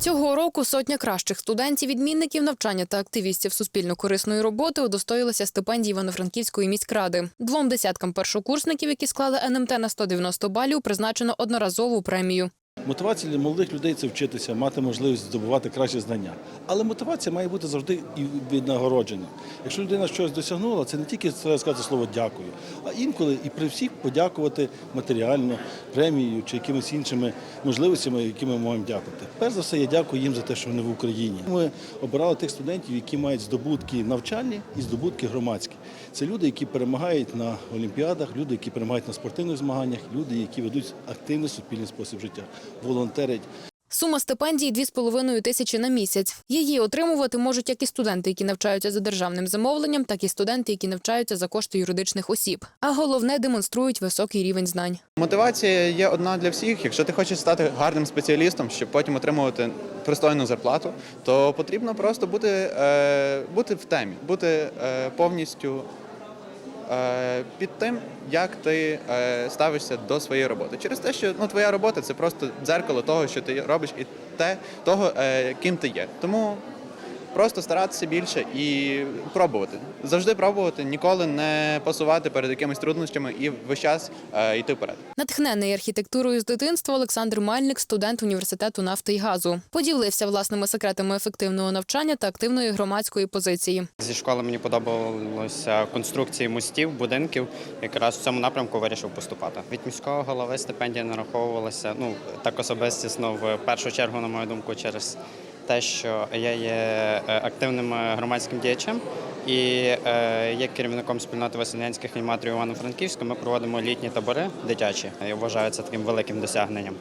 Цього року сотня кращих студентів-відмінників навчання та активістів суспільно-корисної роботи удостоїлися стипендії Івано-Франківської міськради. Двом десяткам першокурсників, які склали НМТ на 190 балів, призначено одноразову премію. Мотивація для молодих людей це вчитися, мати можливість здобувати кращі знання. Але мотивація має бути завжди і віднагороджена. Якщо людина щось досягнула, це не тільки сказати слово дякую, а інколи і при всіх подякувати матеріально, премією чи якимись іншими можливостями, які ми можемо дякувати. Перш за все, я дякую їм за те, що вони в Україні. Ми обирали тих студентів, які мають здобутки навчальні і здобутки громадські. Це люди, які перемагають на олімпіадах, люди, які перемагають на спортивних змаганнях, люди, які ведуть активний суспільний спосіб життя, волонтерять. Сума стипендії 2,5 тисячі на місяць. Її отримувати можуть як і студенти, які навчаються за державним замовленням, так і студенти, які навчаються за кошти юридичних осіб. А головне демонструють високий рівень знань. Мотивація є одна для всіх. Якщо ти хочеш стати гарним спеціалістом, щоб потім отримувати пристойну зарплату, то потрібно просто бути, е, бути в темі, бути е, повністю під тим, як ти е, ставишся до своєї роботи. Через те, що ну, твоя робота це просто дзеркало того, що ти робиш, і те, того, е, ким ти є. Тому просто старатися більше і пробувати. Завжди пробувати, ніколи не пасувати перед якимись труднощами і весь час е, йти вперед. Натхнений архітектурою з дитинства Олександр Мальник, студент університету нафти і газу, поділився власними секретами ефективного навчання та активної громадської позиції. Зі школи мені подобалося конструкції мостів, будинків. Якраз в цьому напрямку вирішив поступати. Від міського голови стипендія нараховувалася ну так особистісно в першу чергу, на мою думку, через те, що я є е, активним е, громадським діячем і е, є керівником спільноти васильянських аніматорів Івано-Франківська. Ми проводимо літні табори дитячі. Я вважаю це таким великим досягненням.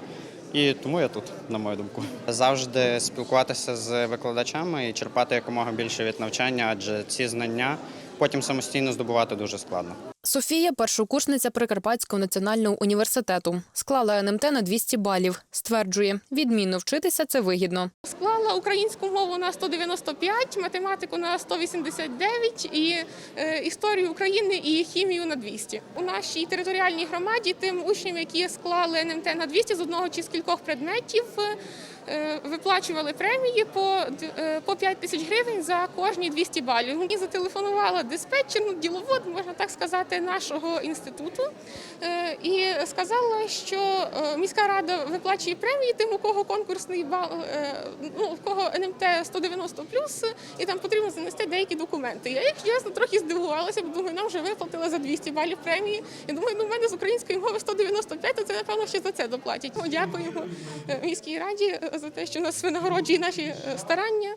І тому я тут, на мою думку. Завжди спілкуватися з викладачами і черпати якомога більше від навчання, адже ці знання потім самостійно здобувати дуже складно. Софія першокурсниця Прикарпатського національного університету. Склала НМТ на 200 балів. Стверджує, відмінно вчитися це вигідно. Склала українську мову на 195, математику на 189 і е, історію України і хімію на 200. У нашій територіальній громаді тим учням, які склали НМТ на 200 з одного чи з кількох предметів, виплачували премії по, е, по 5 тисяч гривень за кожні 200 балів. Мені зателефонувала диспетчер, ну, діловод, можна так сказати, нашого інституту е, і сказала, що е, міська рада виплачує премії тим, у кого конкурсний бал, е, ну, у кого НМТ 190 і там потрібно занести деякі документи. Я, якщо чесно, трохи здивувалася, бо думаю, нам вже виплатили за 200 балів премії. Я думаю, ну в мене з української мови 195, то це напевно ще за це доплатять. Ну, дякуємо е, міській раді за те, що нас винагороджує наші старання.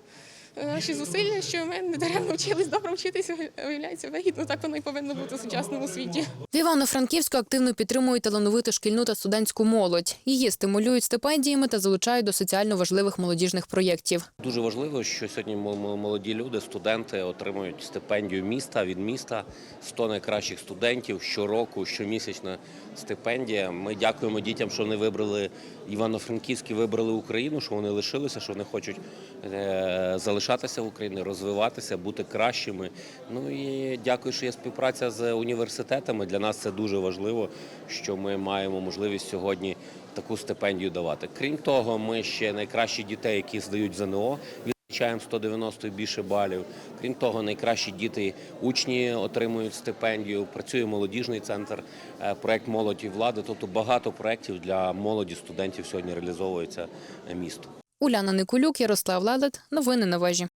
Е, Наші зусилля, що ми не даремно вчились добре вчитися, виявляється вигідно. Так воно і повинно бути у сучасному світі. В Івано-Франківську активно підтримують талановиту шкільну та студентську молодь. Її стимулюють стипендіями та залучають до соціально важливих молодіжних проєктів. Дуже важливо, що сьогодні мол- мол- молоді люди, студенти отримують стипендію міста від міста 100 найкращих студентів щороку, щомісячна стипендія. Ми дякуємо дітям, що вони вибрали Івано-Франківські, вибрали Україну, що вони лишилися, що вони хочуть е, залишатися в Україні, розвиватися, бути кращими. Ну і дякую, що є співпраця з університетами. Для нас це дуже важливо, що ми маємо можливість сьогодні таку стипендію давати. Крім того, ми ще найкращі дітей, які здають ЗНО, відзначаємо 190 і більше балів. Крім того, найкращі діти, учні отримують стипендію. Працює молодіжний центр, е, проект молодь і влади. Тобто багато проєктів для молоді студентів сьогодні реалізовується е, місто. Уляна Никулюк, Ярослав Лелет. Новини на вежі.